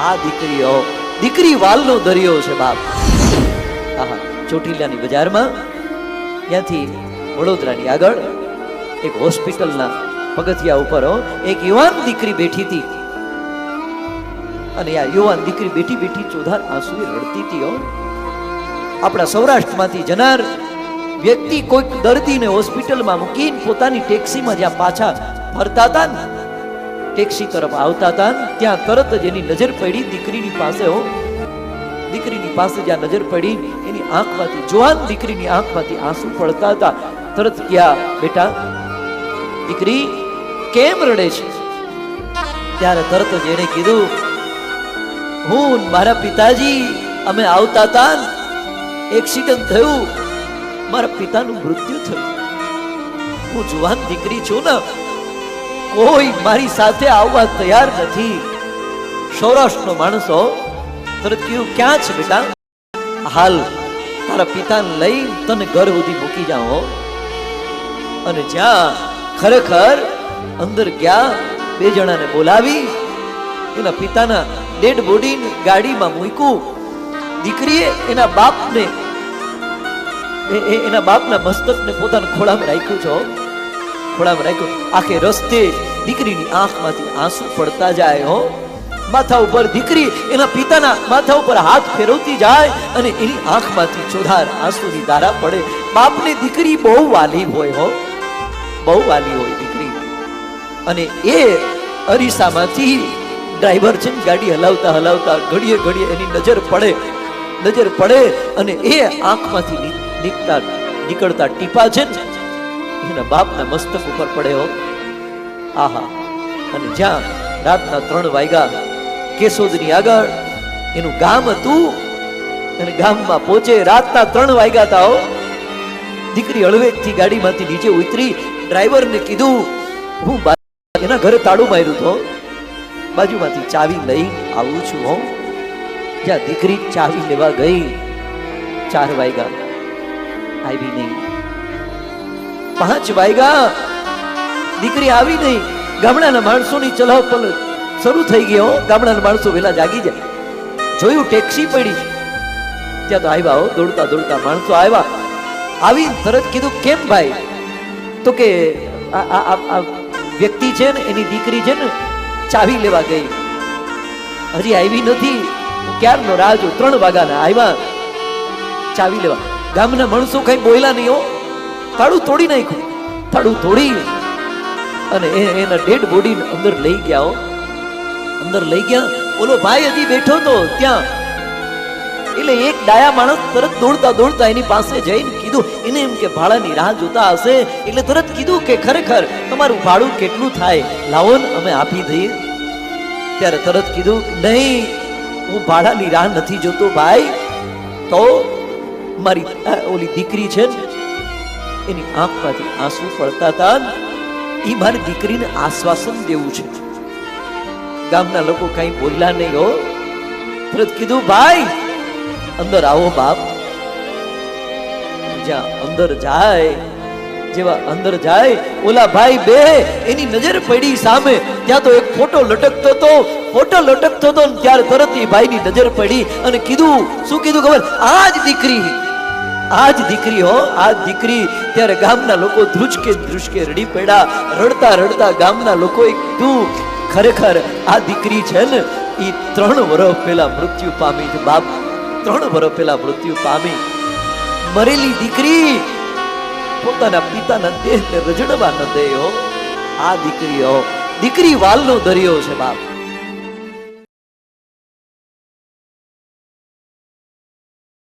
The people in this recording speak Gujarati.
આ દીકરીઓ, દીકરી વાલનો દરિયો છે બાપ. આહા, ચોટીલાની બજારમાં, ત્યાંથી વડોદરાની આગળ, એક હોસ્પિટલના પગથિયા ઉપર એક યુવાન દીકરી બેઠી હતી. અને આ યુવાન દીકરી બેઠી બેઠી ચોધાર આંસુ રડતી હતી, હો. આપણા સૌરાષ્ટ્રમાંથી જનાર વ્યક્તિ કોઈક દર્દીને હોસ્પિટલમાં મૂકીને પોતાની ટેક્સીમાં જ્યાં પાછા ફરતા હતા ને ટેક્સી તરફ આવતા હતા ત્યાં તરત જ એની નજર પડી દીકરીની પાસે, હો. દીકરીની પાસે જ્યાં નજર પડી, એની આંખમાંથી જુવાન દીકરીની આંખમાંથી આંસુ પડતા હતા. તરત ક્યાં બેટા, દીકરી, કેમ રડે છે? ત્યારે તરત જ એને કીધું, હું મારા પિતાજી, અમે આવતા હતા એક્સિડન્ટ થયું. મારા પિતાનું મૃત્યુ થયું. હું જુવાન દીકરી છું ને કોઈ મારી સાથે આવવા તૈયાર નથી. સૌરાષ્ટ્રનો માણસો તરત ક્યાં છે બેટા? હાલ, તારા પિતાને લઈ તને ઘર સુધી મૂકી જાઓ અને જ્યાં ખરેખર અંદર ગયા, બે જણાને બોલાવી, એના પિતાના ડેડ બોડી ગાડીમાં મૂક્યું. દીકરીએ એના બાપને એના બાપના મસ્તકને પોતાના ખોળામાં રાખ્યું છે. ખોળામાં રાખ્યો. આખે રસ્તે દીકરીની આંખમાંથી આંસુ પડતા જાય, હો. માથા ઉપર દીકરી એના પિતાના માથા ઉપર હાથ ફેરવતી જાય અને એની આંખમાંથી ચોધાર આંસુની ધારા પડે. બાપની દીકરી બહુ વાલી હોય, હો. બહુ વાલી હોય દીકરી. અને એ અરીસામાંથી ડ્રાઈવર છે ગાડી હલાવતા હલાવતા ઘડીએ ઘડીએ એની નજર પડે. નજર પડે અને એ આંખમાંથી નીકળતા નીકળતા ટીપા છે ને એના બાપના મસ્તક ઉપર પડ્યો. આહા. અને જ્યાં રાતના ત્રણ વાગ્યા, કેશોદની આગળ એનું ગામ હતું. અને ગામમાં પહોંચે રાતના ત્રણ વાગ્યા તાઓ દીકરી હળવેકથી ગાડીમાંથી નીચે ઉતરી ડ્રાઈવરને કીધું, હું એના ઘરે તાળું માર્યું તો બાજુમાંથી ચાવી લઈ આવું છું હો. જ્યાં દીકરી ચાવી લેવા ગઈ, ચાર વાગ્યા. આવી નહીં. પાંચ વાગ્યા દીકરી આવી નહીં ગામડાના માણસોની ચલાવ પલ શરૂ થઈ હો. ગામડાના માણસો વેલા જાગી જાય. જોયું ટેક્સી પડી. ત્યાં તો આવ્યા હો. દોડતા દોડતા માણસો આવ્યા. આવી તરત કીધું, કેમ ભાઈ? તો કે આ વ્યક્તિ છે ને, એની દીકરી છે ને, ચાવી લેવા ગઈ. હજી આવી નથી. ક્યારનો રાહ જો ત્રણ વાગ્યાના આવ્યા. ચાવી લેવા. ગામના માણસો કઈ બોલ્યા નહીં હો. તાળું તોડી નાખ્યું. તાળું તોડી અને એના ડેડ બોડી અંદર લઈ ગયા અંદર લઈ ગયા. ઓલો ભાઈ હજી બેઠો તો ત્યાં. એટલે એક ડાયા માણસ તરત દોડતા દોડતા એની પાસે જઈને કીધું, એને એમ કે ભાડાની રાહ જોતા હશે. એટલે તરત કીધું કે, ખરેખર તમારું ભાડું કેટલું થાય? લાવો અમે આપી દઈએ. ત્યારે તરત કીધું, નહીં, હું ભાડાની રાહ નથી જોતો ભાઈ. તો મારી ઓલી દીકરી છે ને એની આંખમાંથી આંસુ પડતા હતા એ મારી દીકરીને આશ્વાસન દેવું છે. ગામના લોકો કઈ બોલ્યા નહીં હો. તરત કીધું, ભાઈ, અંદર આવો બાપ. જ્યાં અંદર જાય, જેવા અંદર જાય, ઓલા ભાઈ બે, એની નજર પડી સામે. ત્યાં તો એક ફોટો લટકતો હતો. ફોટો લટકતો હતો ત્યારે તરત એ ભાઈની નજર પડી અને કીધું, શું કીધું ખબર? આ જ દીકરી આ જ દીકરી હો આ દીકરી. ત્યારે ગામના લોકો ધ્રુજકે ધ્રુજકે રડી પડ્યા. રડતા રડતા ગામના લોકો એક તું, ખરેખર આ દીકરી છે ને એ ત્રણ વર્ષ પહેલા મૃત્યુ પામી છે, બાપ. ત્રણ વર્ષ પહેલા મૃત્યુ પામી. મરેલી દીકરી પોતાના પિતાના દેહને રજડવા ન દે હો. આ દીકરીઓ દીકરી વાલનો દરિયો છે, બાપ.